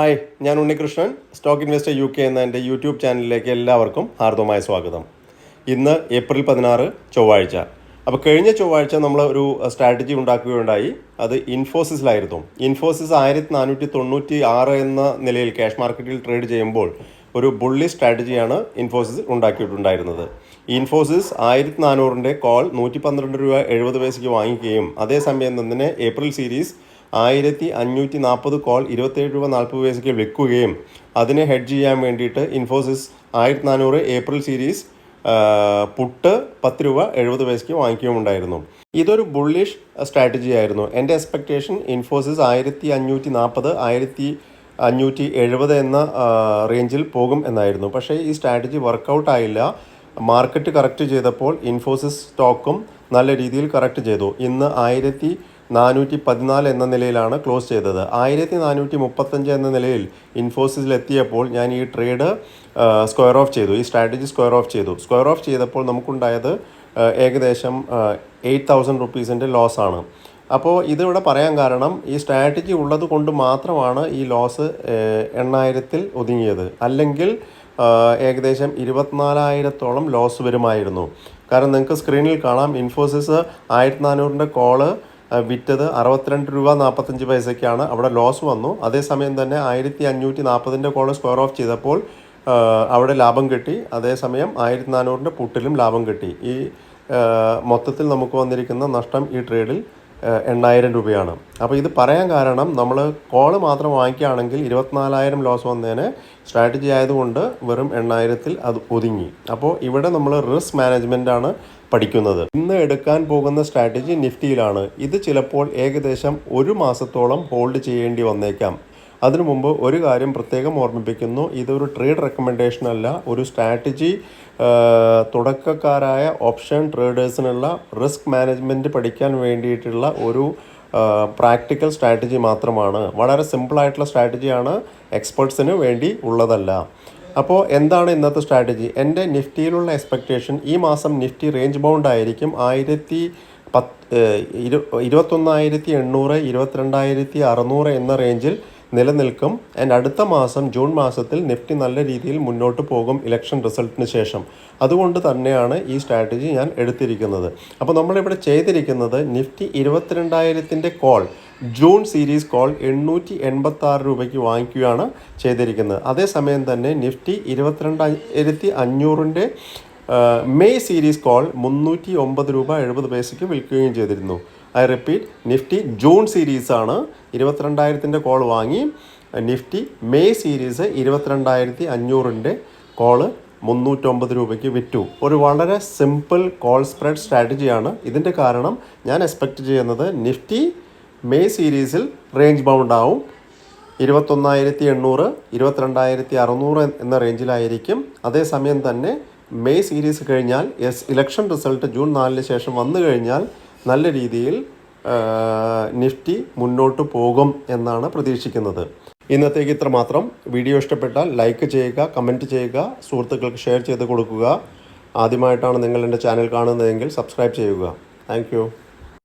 Hi ഞാൻ Unnikrishnan stock investor U K എന്ന എന്റെ യൂട്യൂബ് ചാനലിലേക്ക് എല്ലാവർക്കും ഹാർദവമായ സ്വാഗതം. ഇന്ന് ഏപ്രിൽ പതിനാറ് ചൊവ്വാഴ്ച. അപ്പോൾ കഴിഞ്ഞ ചൊവ്വാഴ്ച നമ്മൾ ഒരു സ്ട്രാറ്റജി ഉണ്ടാക്കുകയുണ്ടായി. അത് ഇൻഫോസിസിലായിരുന്നു. ഇൻഫോസിസ് ആയിരത്തി നാനൂറ്റി തൊണ്ണൂറ്റി ആറ് എന്ന നിലയിൽ ക്യാഷ് മാർക്കറ്റിൽ ട്രേഡ് ചെയ്യുമ്പോൾ ഒരു ബുള്ളി സ്ട്രാറ്റജിയാണ് ഇൻഫോസിസ് ഉണ്ടാക്കിയിട്ടുണ്ടായിരുന്നത്. ഇൻഫോസിസ് ആയിരത്തി നാനൂറിന്റെ കോൾ നൂറ്റി പന്ത്രണ്ട് രൂപ എഴുപത് പൈസയ്ക്ക് വാങ്ങിക്കുകയും അതേസമയം തന്നെ ഏപ്രിൽ സീരീസ് ആയിരത്തി അഞ്ഞൂറ്റി നാൽപ്പത് കോൾ ഇരുപത്തേഴ് രൂപ നാൽപ്പത് പൈസയ്ക്ക് വിൽക്കുകയും അതിനെ ഹെഡ്ജ് ചെയ്യാൻ വേണ്ടിയിട്ട് ഇൻഫോസിസ് ആയിരത്തി നാനൂറ് ഏപ്രിൽ സീരീസ് പുട്ട് പത്ത് രൂപ എഴുപത് പൈസയ്ക്ക് വാങ്ങിക്കുകയുമുണ്ടായിരുന്നു. ഇതൊരു ബുള്ളിഷ് സ്ട്രാറ്റജി ആയിരുന്നു. എന്റെ എക്സ്പെക്റ്റേഷൻ ഇൻഫോസിസ് ആയിരത്തി അഞ്ഞൂറ്റി നാൽപ്പത് ആയിരത്തി അഞ്ഞൂറ്റി എഴുപത് എന്ന റേഞ്ചിൽ പോകും എന്നായിരുന്നു. പക്ഷേ ഈ സ്ട്രാറ്റജി വർക്കൗട്ട് ആയില്ല. മാർക്കറ്റ് കറക്റ്റ് ചെയ്തപ്പോൾ ഇൻഫോസിസ് സ്റ്റോക്കും നല്ല രീതിയിൽ കറക്റ്റ് ചെയ്തു. ഇന്ന് ആയിരത്തി നാനൂറ്റി പതിനാല് എന്ന നിലയിലാണ് ക്ലോസ് ചെയ്തത്. ആയിരത്തി നാനൂറ്റി മുപ്പത്തഞ്ച് എന്ന നിലയിൽ ഇൻഫോസിസിലെത്തിയപ്പോൾ ഞാൻ ഈ ട്രേഡ് സ്ക്വയർ ഓഫ് ചെയ്തു. ഈ സ്ട്രാറ്റജി സ്ക്വയർ ഓഫ് ചെയ്തു. സ്ക്വയർ ഓഫ് ചെയ്തപ്പോൾ നമുക്കുണ്ടായത് ഏകദേശം എയ്റ്റ് തൗസൻഡ് റുപ്പീസിന്റെ ലോസ് ആണ്. അപ്പോൾ ഇതിവിടെ പറയാൻ കാരണം ഈ സ്ട്രാറ്റജി ഉള്ളത് കൊണ്ട് മാത്രമാണ് ഈ ലോസ് എണ്ണായിരത്തിൽ ഒതുങ്ങിയത്. അല്ലെങ്കിൽ ഏകദേശം ഇരുപത്തിനാലായിരത്തോളം ലോസ് വരുമായിരുന്നു. കാരണം നിങ്ങൾക്ക് സ്ക്രീനിൽ കാണാം ഇൻഫോസിസ് ആയിരത്തി നാനൂറിന്റെ കോൾ വിറ്റത് അറുപത്തിരണ്ട് രൂപ നാൽപ്പത്തഞ്ച് പൈസയ്ക്കാണ്. അവിടെ ലോസ് വന്നു. അതേസമയം തന്നെ ആയിരത്തി അഞ്ഞൂറ്റി നാൽപ്പതിന്റെ കോൾ സ്ക്വയർ ഓഫ് ചെയ്തപ്പോൾ അവിടെ ലാഭം കിട്ടി. അതേസമയം ആയിരത്തി നാനൂറിന്റെ പുട്ടിലും ലാഭം കിട്ടി. ഈ മൊത്തത്തിൽ നമുക്ക് വന്നിരിക്കുന്ന നഷ്ടം ഈ ട്രേഡിൽ എണ്ണായിരം രൂപയാണ്. അപ്പോൾ ഇത് പറയാൻ കാരണം നമ്മൾ കോൾ മാത്രം വാങ്ങിക്കുകയാണെങ്കിൽ ഇരുപത്തിനാലായിരം ലോസ് വന്നതിന് സ്ട്രാറ്റജി ആയതുകൊണ്ട് വെറും എണ്ണായിരത്തിൽ അത് ഒതുങ്ങി. അപ്പോൾ ഇവിടെ നമ്മൾ റിസ്ക് മാനേജ്മെന്റ് ആണ് പഠിക്കുന്നത്. ഇന്ന് എടുക്കാൻ പോകുന്ന സ്ട്രാറ്റജി നിഫ്റ്റിയിലാണ്. ഇത് ചിലപ്പോൾ ഏകദേശം ഒരു മാസത്തോളം ഹോൾഡ് ചെയ്യേണ്ടി വന്നേക്കാം. അതിനു മുമ്പ് ഒരു കാര്യം പ്രത്യേകം ഓർമ്മിപ്പിക്കുന്നു. ഇതൊരു ട്രേഡ് റെക്കമെൻഡേഷൻ അല്ല. ഒരു സ്ട്രാറ്റജി തുടക്കക്കാരായ ഓപ്ഷൻ ട്രേഡേഴ്സിനുള്ള റിസ്ക് മാനേജ്മെന്റ് പഠിക്കാൻ വേണ്ടിയിട്ടുള്ള ഒരു പ്രാക്ടിക്കൽ സ്ട്രാറ്റജി മാത്രമാണ്. വളരെ സിമ്പിളായിട്ടുള്ള സ്ട്രാറ്റജിയാണ് എക്സ്പേർട്സിന് വേണ്ടി ഉള്ളതല്ല. അപ്പോൾ എന്താണ് ഇന്നത്തെ സ്ട്രാറ്റജി എന്റെ നിഫ്റ്റിയിലുള്ള എക്സ്പെക്റ്റേഷൻ ഈ മാസം നിഫ്റ്റി റേഞ്ച് ബൗണ്ട് ആയിരിക്കും. ആയിരത്തി പത്ത് ഇരു ഇരുപത്തൊന്നായിരത്തി എണ്ണൂറ് ഇരുപത്തിരണ്ടായിരത്തി അറുന്നൂറ് എന്ന റേഞ്ചിൽ നിലനിൽക്കും. ആൻഡ് അടുത്ത മാസം ജൂൺ മാസത്തിൽ നിഫ്റ്റി നല്ല രീതിയിൽ മുന്നോട്ട് പോകും ഇലക്ഷൻ റിസൾട്ടിന് ശേഷം. അതുകൊണ്ട് തന്നെയാണ് ഈ സ്ട്രാറ്റജി ഞാൻ എടുത്തിരിക്കുന്നത്. അപ്പോൾ നമ്മളിവിടെ ചെയ്തിരിക്കുന്നത് നിഫ്റ്റി ഇരുപത്തിരണ്ടായിരത്തിന്റെ കോൾ ജൂൺ സീരീസ് കോൾ എണ്ണൂറ്റി എൺപത്തി ആറ് രൂപയ്ക്ക് വാങ്ങിക്കുകയാണ് ചെയ്തിരിക്കുന്നത്. അതേസമയം തന്നെ നിഫ്റ്റി ഇരുപത്തിരണ്ടായിരത്തി അഞ്ഞൂറിന്റെ മെയ് സീരീസ് കോൾ മുന്നൂറ്റി ഒമ്പത് രൂപ എഴുപത് പൈസയ്ക്ക് വിൽക്കുകയും ചെയ്തിരുന്നു. ഐ റിപ്പീറ്റ് നിഫ്റ്റി ജൂൺ സീരീസാണ് ഇരുപത്തിരണ്ടായിരത്തിന്റെ കോൾ വാങ്ങി. നിഫ്റ്റി മെയ് സീരീസ് ഇരുപത്തിരണ്ടായിരത്തി അഞ്ഞൂറിന്റെ കോൾ മുന്നൂറ്റൊമ്പത് രൂപയ്ക്ക് വിറ്റു. ഒരു വളരെ സിമ്പിൾ കോൾ സ്പ്രെഡ് സ്ട്രാറ്റജിയാണ് ഇതിന്റെ കാരണം ഞാൻ എക്സ്പെക്റ്റ് ചെയ്യുന്നത് നിഫ്റ്റി മെയ് സീരീസിൽ റേഞ്ച് ബൗണ്ട് ആവും. ഇരുപത്തൊന്നായിരത്തി എണ്ണൂറ് ഇരുപത്തിരണ്ടായിരത്തി അറുന്നൂറ് എന്ന റേഞ്ചിലായിരിക്കും അതേസമയം തന്നെ മെയ് സീരീസ് കഴിഞ്ഞാൽ എസ് ഇലക്ഷൻ റിസൾട്ട് ജൂൺ നാലിന് ശേഷം വന്നു കഴിഞ്ഞാൽ നല്ല രീതിയിൽ നിഫ്റ്റി മുന്നോട്ട് പോകും എന്നാണ് പ്രതീക്ഷിക്കുന്നത്. ഇന്നത്തേക്ക് ഇത്ര മാത്രം. വീഡിയോ ഇഷ്ടപ്പെട്ടാൽ ലൈക്ക് ചെയ്യുക കമന്റ് ചെയ്യുക സുഹൃത്തുക്കൾക്ക് ഷെയർ ചെയ്ത് കൊടുക്കുക. ആദ്യമായിട്ടാണ് നിങ്ങൾ എന്റെ ചാനൽ കാണുന്നതെങ്കിൽ സബ്സ്ക്രൈബ് ചെയ്യുക. താങ്ക്